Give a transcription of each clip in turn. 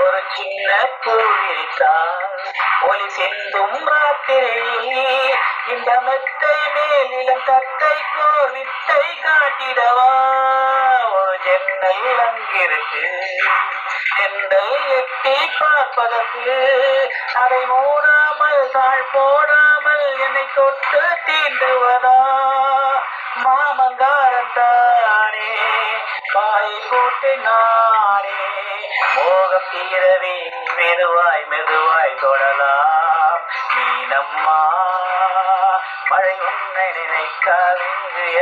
ஒரு சின்ன பூவிட்டால் ஒளி சிந்தும் ராத்திரையில் இந்த மெத்தை மேலிலும் தத்தை கோர் வித்தை காட்டிடவா? ஒரு ஜன்னல் அங்கிருக்கு சென்னை எட்டி பார்ப்பதற்கு அதை மூடாமல் தாழ் போடாமல் என்னை தொட்டு தீண்டுவதா? மாமங்காரன் தானே காய் கூட்டு நானே. மோகம் தீரவே மெதுவாய் மெதுவாய் தொடலாம். மீனம்மா மழை உன்னை நினைக்காது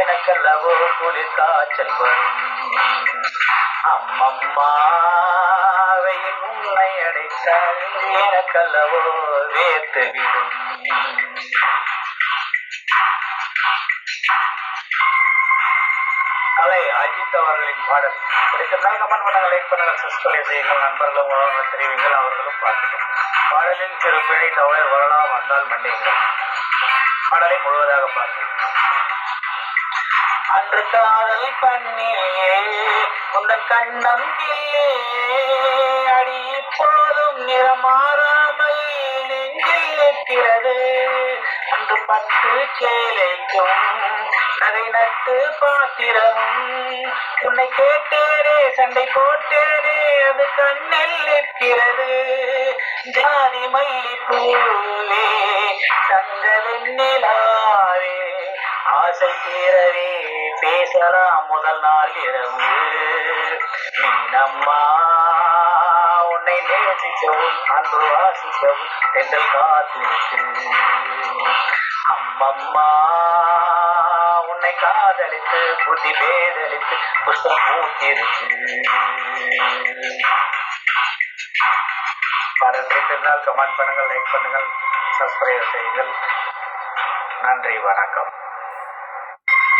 எனக்கல்லவோ குளிர் காய்ச்சல் வரும். அம்மம்மா வெயில் உன்னை அடைத்தால் எனக்கல்லவோ வேர்த்து விடும். கலை அஜித் அவர்களின் பாடல். பிடித்திருந்தால் கமெண்ட் பண்ணுங்க லைக் பண்ணுங்க சப்ஸ்கிரைப் செய்யுங்கள் நண்பர்களும் உறவுகளும் தெரிவிங்கள் அவர்களும் பார்க்கட்டும் பாடலில் சிறு பிழை தவறு வரலாம் வந்தால் மன்னியுங்கள். பாடலை முழுவதாக பாருங்கள். அன்று காதல் பண்ணியே உந்தன் கண்ணம் கில்லே அடி இப்போதும் நிறமாறாமல் நெஞ்சில் இருக்கிறது அன்று பத்து சேலைக்கும் அதை நட்டு பாத்திரம். உன்னை கேட்டேரே சண்டை போட்டேரே அது கண்ணில் நிற்கிறது. ஜாதி மல்லிப்பூவே தங்க வெண்ணிலாவே ஆசை தீரவே பேசலாம் முதல் நாள் இரவு. நம்மா உன்னை நேசிக்கவும் அன்பு வாசிக்கவும் எங்கள் காத்திருக்கு அம்மம்மா காதலித்து புத்தி பேதலித்து புஷ்பம் பூத்திருக்கு பாடல் பிடித்திருந்தால் கமெண்ட் பண்ணுங்கள் லைக் பண்ணுங்கள் சப்ஸ்கிரைப் செய்யுங்கள். நன்றி வணக்கம்.